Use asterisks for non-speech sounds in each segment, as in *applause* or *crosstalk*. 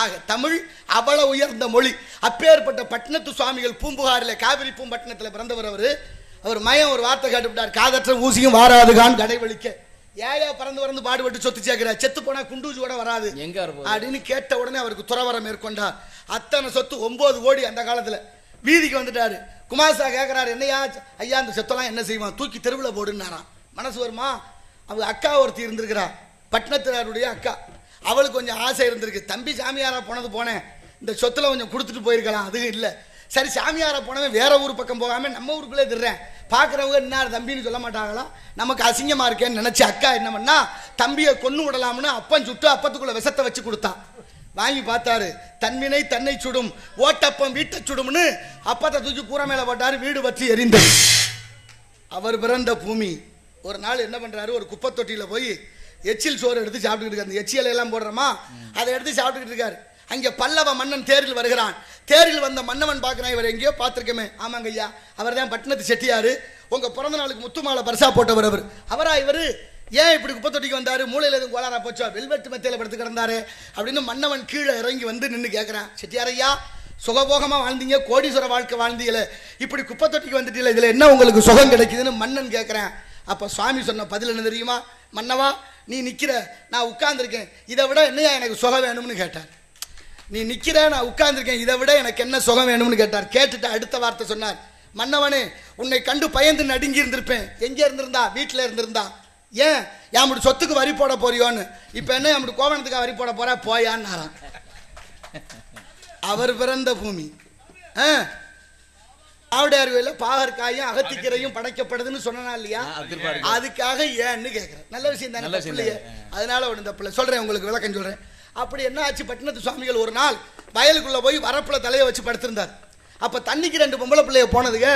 ஆக தமிழ் அவ்வளவு உயர்ந்த மொழி. அப்பேற்பட்ட பட்டினத்து சுவாமிகள் பூம்புகாரில் காவிரி பூம்பட்டினத்தில் பிறந்தவர் அவர். அவர் மயம் ஒரு வார்த்தை கேட்டுவிட்டார் காதற்ற ஊசியும் வாராதுகான் கடைவழிக்க. ஏயா பறந்து பறந்து பாடுபட்டு சொத்து சேர்க்கிறார். செத்து போனா குண்டூசி கூட வராது. எங்க அப்படின்னு கேட்ட உடனே அவருக்கு துறவரம் மேற்கொண்டார் அத்தனை சொத்து ஒன்பது கோடி அந்த காலத்துல. வீதிக்கு வந்துட்டாரு. குமாசா கேட்கிறாரு என்னையா ஐயா அந்த சொத்தெல்லாம் என்ன செய்வான்? தூக்கி தெருவில் போடுன்னாராம். மனசு வருமா? அவங்க அக்கா ஒருத்தி இருந்திருக்கிறா. பட்டினத்தினாருடைய அக்கா. அவளுக்கு கொஞ்சம் ஆசை இருந்திருக்கு. தம்பி சாமியாரா போனது போனேன். இந்த சொத்துல கொஞ்சம் கொடுத்துட்டு போயிருக்கலாம். அது இல்லை. சரி சாமியாரா போனவன் வேற ஊர் பக்கம் போகாமல் நம்ம ஊருக்குள்ளே திடுறேன் பார்க்குறவங்க என்ன தம்பின்னு சொல்ல மாட்டாங்களா? நமக்கு அசிங்கமாக இருக்கேன்னு நினச்சி அக்கா என்ன பண்ணா தம்பியை கொன்று விடலாம்னு அப்பன் சுட்டு அப்பத்துக்குள்ளே விஷத்தை வச்சு கொடுத்தான் வாங்கி பார்த்தாரு. தன்வினை தன்னை சுடும் ஓட்டப்பம் வீட்டை சுடும்னு அப்பத்தை தூக்கி கூரை மேலே போட்டார் வீடு பற்றி எரிந்தது அவர் பிறந்த பூமி. ஒரு நாள் என்ன பண்ணுறாரு ஒரு குப்பை தொட்டியில் போய் எச்சில் சோறு எடுத்து சாப்பிட்டுக்கிட்டு இருக்காரு. அந்த எல்லாம் போடுறோமா? அதை எடுத்து சாப்பிட்டுக்கிட்டு இருக்காரு. அங்கே பல்லவ மன்னன் தேரில் வருகிறான். தேரில் வந்த மன்னவன் பார்க்குறான். இவர் எங்கேயோ பார்த்துருக்கமே. ஆமாங்க ஐயா. அவர் தான் பட்டினத்து செட்டியார். உங்கள் பிறந்த நாளுக்கு முத்துமாலை பரிசா போட்டவர் அவர். அவரா இவர்? ஏன் இப்படி குப்பை தொட்டிக்கு வந்தார்? மூளையில் எதுவும் கோளாரா போச்சோ? வெல்வெட்டு மத்தியில் படுத்து கிடந்தாரு அப்படின்னு மன்னவன் கீழே இறங்கி வந்து நின்று கேட்குறான் செட்டியார் ஐயா வாழ்ந்தீங்க. கோடீஸ்வர வாழ்க்கை வாழ்ந்தீங்களே. இப்படி குப்பை தொட்டிக்கு வந்துட்டீங்களே. இதில் என்ன உங்களுக்கு சுகம் கிடைக்குதுன்னு மன்னன் கேட்குறேன் அப்போ சுவாமி சொன்ன பதில் என்ன தெரியுமா? மன்னவா நீ நிற்கிற நான் உட்கார்ந்துருக்கேன் இதை விட என்னையா எனக்கு சுகம் வேணும்னு கேட்டார். நீ நிற்கிற நான் உட்கார்ந்துருக்கேன் இதை விட எனக்கு என்ன சுகம் வேணும்னு கேட்டார். கேட்டுட்டு அடுத்த வார்த்தை சொன்னார். மன்னவனே உன்னை கண்டு பயந்து நடுங்கி இருந்திருப்பேன். எங்கே இருந்திருந்தா? வீட்டில் இருந்திருந்தா. ஏன்? என் சொத்துக்கு வரி போட போறியோன்னு. இப்போ என்ன என் கோவணத்துக்கு வரி போட போறா? போயான்னு அவர் பிறந்த பூமி. ஆ? ஆவுடையார் கோயிலில் பாகற்காயும் அகத்திக்கரையும் படைக்கப்படுதுன்னு சொன்னா இல்லையா. அதுக்காக ஏன்னு கேட்குறேன் நல்ல விஷயம் தானே தானே. அதனால ஒன்று தப்பு இல்லை சொல்கிறேன் உங்களுக்கு விளக்கம் சொல்கிறேன் அப்படி என்ன ஆச்சு? பட்டினத்து சுவாமிகள் ஒரு நாள் வயலுக்குள்ளே போய் வரப்புல தலையை வச்சு படுத்திருந்தார். அப்போ தண்ணிக்கு ரெண்டு பொம்பளை பிள்ளைய போனதுங்க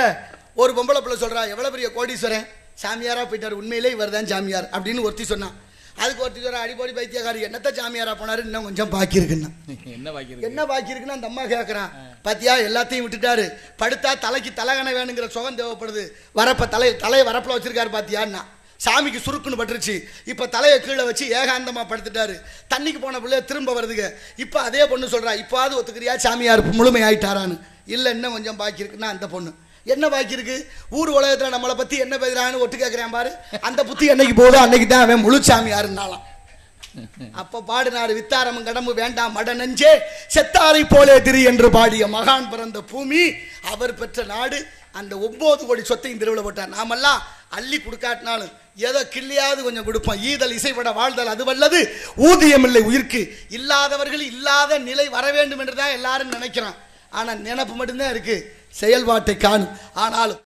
ஒரு பொம்பளை பிள்ளை சொல்றா எவ்வளோ பெரிய கோடீஸ்வரன்? சாமியாரா போயிட்டார். உண்மையிலே இவர் தான் சாமியார். அப்படின்னு ஒருத்தி சொன்னான் அதுக்கு ஒருத்தி சொல்றா அடிப்படி பைத்தியக்காரி. என்னத்த சாமியாரா போனாரு? இன்னும் கொஞ்சம் பாக்கி இருக்குன்னா. *laughs* என்ன பாக்கி இருக்கு? என்ன பாக்கி இருக்குன்னு அந்த அம்மா கேட்குறான் பாத்தியா எல்லாத்தையும் விட்டுட்டாரு. படுத்தா தலைக்கு தலகணை வேணுங்கிற சுகம் தேவைப்படுது. வரப்ப தலை தலையை வரப்பில் வச்சிருக்காரு பாத்தியான்னா. சாமிக்கு சுருக்குன்னு பட்டுருச்சு. இப்ப தலையை கீழே வச்சு ஏகாந்தமா படுத்துட்டாரு. தண்ணிக்கு போன பிள்ளைய திரும்ப வருதுங்க. இப்ப அதே பொண்ணு சொல்றா இப்பாவது ஒத்துக்கிறியா சாமியார்? முழுமை ஆயிட்டாரான்னு இல்ல இன்னும் கொஞ்சம் பாக்கி இருக்குன்னா அந்த பொண்ணு. என்ன பாக்கி இருக்கு? ஊர் உலகத்துல நம்மளை பத்தி என்ன பேசுறான்னு ஒட்டு கேட்கிறேன் பாரு. அந்த புத்தி என்னைக்கு போதோ அன்னைக்கு தான் அவன் முழு சாமியாருன்னாலாம் அப்ப பாடினார் வித்தாரமும் கடம்பு வேண்டாம் மட நெஞ்சே செத்தாரை போலே திரி என்று பாடிய மகான் பிறந்த பூமி அவர் பெற்ற நாடு அந்த ஒன்பது கோடி சொத்தையும் திருவிழா போட்டார் நாமெல்லாம் அள்ளி கொடுக்காட்டினாலும் ஏதோ கிள்ளியாவது கொஞ்சம் கொடுப்போம். ஈதல் இசைப்பட வாழ்தல் அது வல்லது ஊதியம் இல்லை உயிர்க்கு. இல்லாதவர்கள் இல்லாத நிலை வர வேண்டும் என்று தான் எல்லாரும் நினைக்கிறான் ஆனால் நினப்பு மட்டும்தான் இருக்குது செயல்பாட்டை காணும். ஆனாலும்